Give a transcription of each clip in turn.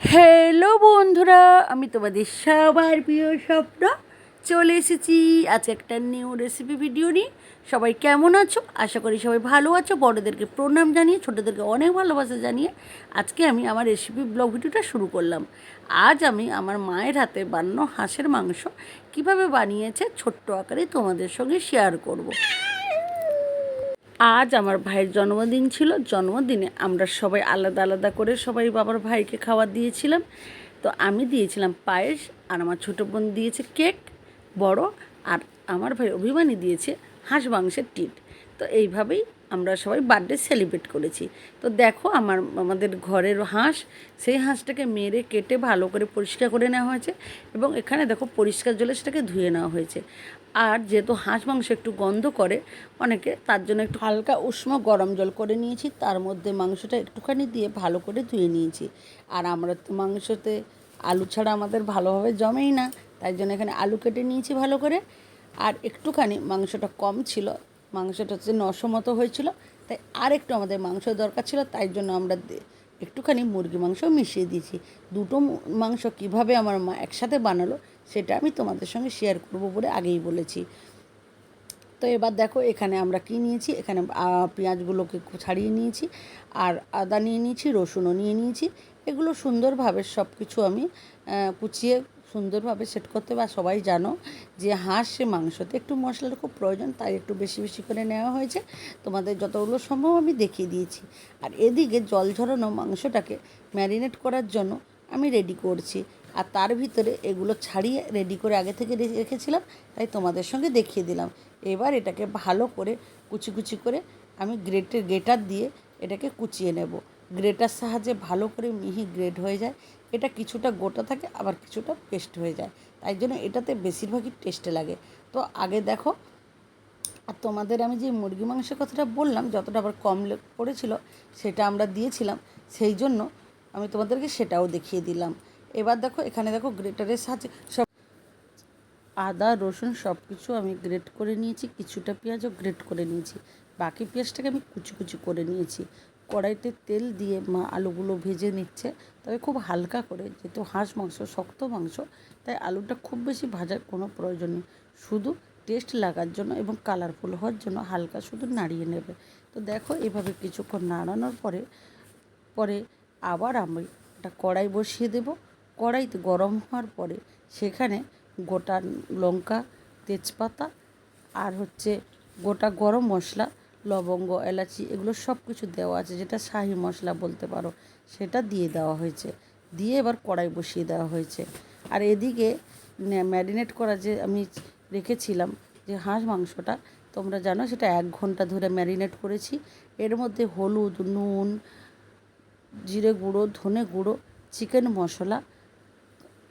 Hello বন্ধুরা, আমি তোমাদের সবার প্রিয় স্বপ্ন চলে এসেছি। আজ একটা নিউ রেসিপি ভিডিও নিয়ে। সবাই কেমন আছো? আশা করি সবাই ভালো আছো। বড়োদেরকে প্রণাম জানিয়ে, ছোটোদেরকে অনেক ভালোবাসা জানিয়ে আজকে আমি আমার রেসিপি ব্লগ ভিডিওটা শুরু করলাম। আজ আমি আমার মায়ের হাতে বানানো হাঁসের মাংস কীভাবে বানিয়েছে ছোট্ট আকারে তোমাদের সঙ্গে শেয়ার করব। আজ আমার ভাইয়ের জন্মদিন ছিল। জন্মদিনে আমরা সবাই আলাদা আলাদা করে সবাই বাবার ভাইকে খাবার দিয়েছিলাম। তো আমি দিয়েছিলাম পায়েস আর আমার ছোটো বোন দিয়েছে কেক, বড় আর আমার ভাই অভিমানী দিয়েছে হাঁস মাংসের টিট। তো এইভাবেই আমরা সবাই বার্থডে সেলিব্রেট করেছি। তো দেখো আমার, আমাদের ঘরের হাঁস, সেই হাঁসটাকে মেরে কেটে ভালো করে পরিষ্কার করে নেওয়া হয়েছে এবং এখানে দেখো পরিষ্কার জলে সেটাকে ধুয়ে নেওয়া হয়েছে। আর যেহেতু হাঁস মাংস একটু গন্ধ করে, অনেকে তার জন্য একটু হালকা উষ্ণ গরম জল করে নিয়েছি, তার মধ্যে মাংসটা একটুখানি দিয়ে ভালো করে ধুয়ে নিয়েছি। আর আমরা তো মাংসতে আলু ছাড়া আমাদের ভালোভাবে জমেই না, তাই জন্য এখানে আলু কেটে নিয়েছি ভালো করে। আর একটুখানি মাংসটা কম ছিল, মাংসটা হচ্ছে নশো মতো হয়েছিল, তাই আর একটু আমাদের মাংস দরকার ছিল, তাই জন্য আমরা একটুখানি মুরগি মাংস মিশিয়ে দিয়েছি। দুটো মাংস কীভাবে আমার মা একসাথে বানালো সেটা আমি তোমাদের সঙ্গে শেয়ার করব বলে আগেই বলেছি। তো এবার দেখো, এখানে আমরা কী নিয়েছি? এখানে পেঁয়াজগুলোকে ছাড়িয়ে নিয়েছি, আর আদা নিয়ে নিয়েছি, রসুনও নিয়ে নিয়েছি। এগুলো সুন্দরভাবে সব কিছু আমি কুচিয়ে সুন্দরভাবে সেট করতে বা সবাই জানো যে হাঁস সে মাংসতে একটু মশলার খুব প্রয়োজন, তাই একটু বেশি বেশি করে নেওয়া হয়েছে। তোমাদের যতগুলো সম্ভব আমি দেখিয়ে দিয়েছি। আর এদিকে জল ঝরানো মাংসটাকে ম্যারিনেট করার জন্য আমি রেডি করছি। আর তার ভিতরে এগুলো ছাড়িয়ে রেডি করে আগে থেকে রেখেছিলাম, তাই তোমাদের সঙ্গে দেখিয়ে দিলাম। এবার এটাকে ভালো করে কুচি কুচি করে আমি গ্রেটের গ্রেটার দিয়ে এটাকে কুচিয়ে নেব। গ্রেটার সাহায্যে ভালো করে মিহি গ্রেট হয়ে যায়। এটা কিছুটা গোটা থাকে, আবার কিছুটা পেস্ট হয়ে যায়। তাই জন্য এটাতে বেশিরভাগই টেস্টে লাগে। তো আগে দেখো, আর তোমাদের আমি যে মুরগি মাংসের কথাটা বললাম, যতটা আবার কম পড়েছিল, সেটা আমরা দিয়েছিলাম। সেই জন্য আমি তোমাদেরকে সেটাও দেখিয়ে দিলাম। এবার দেখো, এখানে দেখো গ্রেটারের সাহায্যে সব আদা, রসুন সব কিছু আমি গ্রেট করে নিয়েছি, কিছুটা পেঁয়াজও গ্রেট করে নিয়েছি। বাকি পেঁয়াজটাকে আমি কুচি কুচি করে নিয়েছি। কড়াইতে তেল দিয়ে মা আলুগুলো ভেজে নিচ্ছে, তবে খুব হালকা করে, যেহেতু হাঁস মাংস, শক্ত মাংস, তাই আলুটা খুব বেশি ভাজার কোনো প্রয়োজন নেই। শুধু টেস্ট লাগার জন্য এবং কালারফুল হওয়ার জন্য হালকা শুধু নাড়িয়ে নেবে। তো দেখো, এভাবে কিছুক্ষণ নাড়ানোর পরে পরে আবার আমি একটা কড়াই বসিয়ে দেব। কড়াইতে গরম হওয়ার পরে সেখানে গোটা লঙ্কা, তেজপাতা আর হচ্ছে গোটা গরম মশলা, লবঙ্গ, এলাচি এগুলো সব কিছু দেওয়া আছে, যেটা শাহি মশলা বলতে পারো, সেটা দিয়ে দেওয়া হয়েছে। দিয়ে এবার কড়াই বসিয়ে দেওয়া হয়েছে। আর এদিকে ম্যারিনেট করা যে আমি রেখেছিলাম যে হাঁস মাংসটা, তোমরা জানো সেটা এক ঘণ্টা ধরে ম্যারিনেট করেছি। এর মধ্যে হলুদ, নুন, জিরে গুঁড়ো, ধনে গুঁড়ো, চিকেন মশলা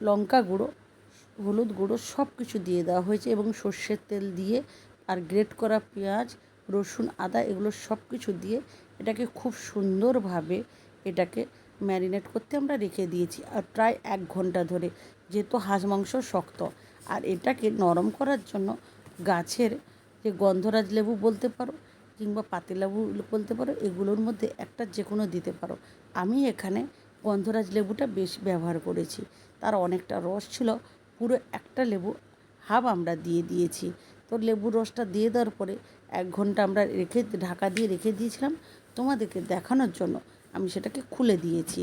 লঙ্কা গুঁড়ো, হলুদ গুঁড়ো সব কিছু দিয়ে দেওয়া হয়েছে এবং সর্ষের তেল দিয়ে আর গ্রেট করা পেঁয়াজ, রসুন, আদা এগুলো সব কিছু দিয়ে এটাকে খুব সুন্দরভাবে এটাকে ম্যারিনেট করতে আমরা রেখে দিয়েছি আর প্রায় এক ঘণ্টা ধরে যেহেতু হাঁস মাংস শক্ত। আর এটাকে নরম করার জন্য গাছের যে গন্ধরাজ লেবু বলতে পারো কিংবা পাতিলেবু বলতে পারো, এগুলোর মধ্যে একটা যে কোনো দিতে পারো। আমি এখানে গন্ধরাজ লেবুটা বেশ ব্যবহার করেছি। তার অনেকটা রস ছিল, পুরো একটা লেবু হাফ আমরা দিয়ে দিয়েছি। তো লেবুর রসটা দিয়ে দেওয়ার পরে এক ঘণ্টা আমরা রেখে, ঢাকা দিয়ে রেখে দিয়েছিলাম। তোমাদেরকে দেখানোর জন্য আমি সেটাকে খুলে দিয়েছি।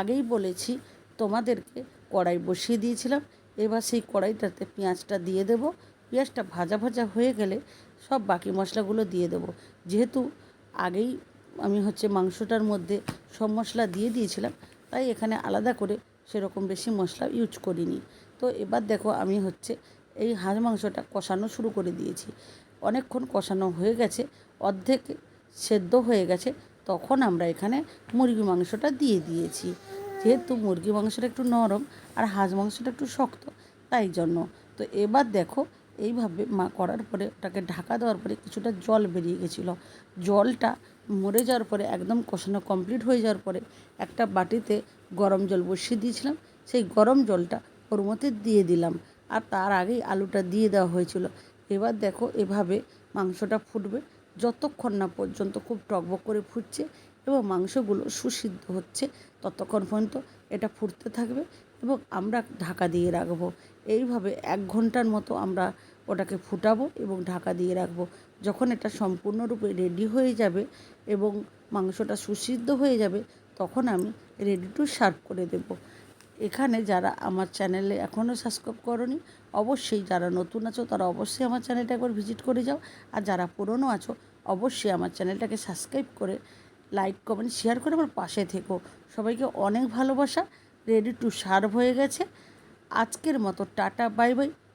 আগেই বলেছি, তোমাদেরকে কড়াই বসিয়ে দিয়েছিলাম। এবার সেই কড়াইটাতে পেঁয়াজটা দিয়ে দেবো। পেঁয়াজটা ভাজা ভাজা হয়ে গেলে সব বাকি মশলাগুলো দিয়ে দেবো। যেহেতু আগেই আমি হচ্ছে মাংসটার মধ্যে সব মশলা দিয়ে দিয়েছিলাম তাই এখানে আলাদা করে সেরকম বেশি মশলা ইউজ করিনি। তো এবার দেখো আমি হচ্ছে এই হাঁস মাংসটা কষানো শুরু করে দিয়েছি। অনেকক্ষণ কষানো হয়ে গেছে, অর্ধেক সেদ্ধ হয়ে গেছে, তখন আমরা এখানে মুরগি মাংসটা দিয়ে দিয়েছি। যেহেতু মুরগি মাংসটা একটু নরম আর হাঁস মাংসটা একটু শক্ত, তাই জন্য। তো এবার দেখো এইভাবে মা করার পরে ওটাকে ঢাকা দেওয়ার পরে কিছুটা জল বেরিয়ে গেছিল। জলটা মরে যাওয়ার পরে, একদম কষানো কমপ্লিট হয়ে যাওয়ার পরে একটা বাটিতে গরম জল বসিয়ে দিয়েছিলাম। সেই গরম জলটা ওর মধ্যে দিয়ে দিলাম আর তার আগেই আলুটা দিয়ে দেওয়া হয়েছিল। এবার দেখো এভাবে মাংসটা ফুটবে। যতক্ষণ না পর্যন্ত খুব টকবক করে ফুটছে এবং মাংসগুলো সুসিদ্ধ হচ্ছে, ততক্ষণ পর্যন্ত এটা ফুটতে থাকবে এবং আমরা ঢাকা দিয়ে রাখব। এইভাবে এক ঘণ্টার মতো আমরা ওটাকে ফুটাবো এবং ঢাকা দিয়ে রাখব। যখন এটা সম্পূর্ণরূপে রেডি হয়ে যাবে এবং মাংসটা সুসিদ্ধ হয়ে যাবে, তখন আমি রেডি টু সার্ভ করে দেবো। এখানে যারা আমার চ্যানেলে এখনও সাবস্ক্রাইব করনি, অবশ্যই যারা নতুন আছো, তারা অবশ্যই আমার চ্যানেলটা একবার ভিজিট করে যাও। আর যারা পুরনো আছো, অবশ্যই আমার চ্যানেলটাকে সাবস্ক্রাইব করে লাইক কমেন্ট শেয়ার করে আমার পাশে থেকো। সবাইকে অনেক ভালোবাসা। রেডি টু সার্ভ হয়ে গেছে। আজকের মতো টাটা বাই বাই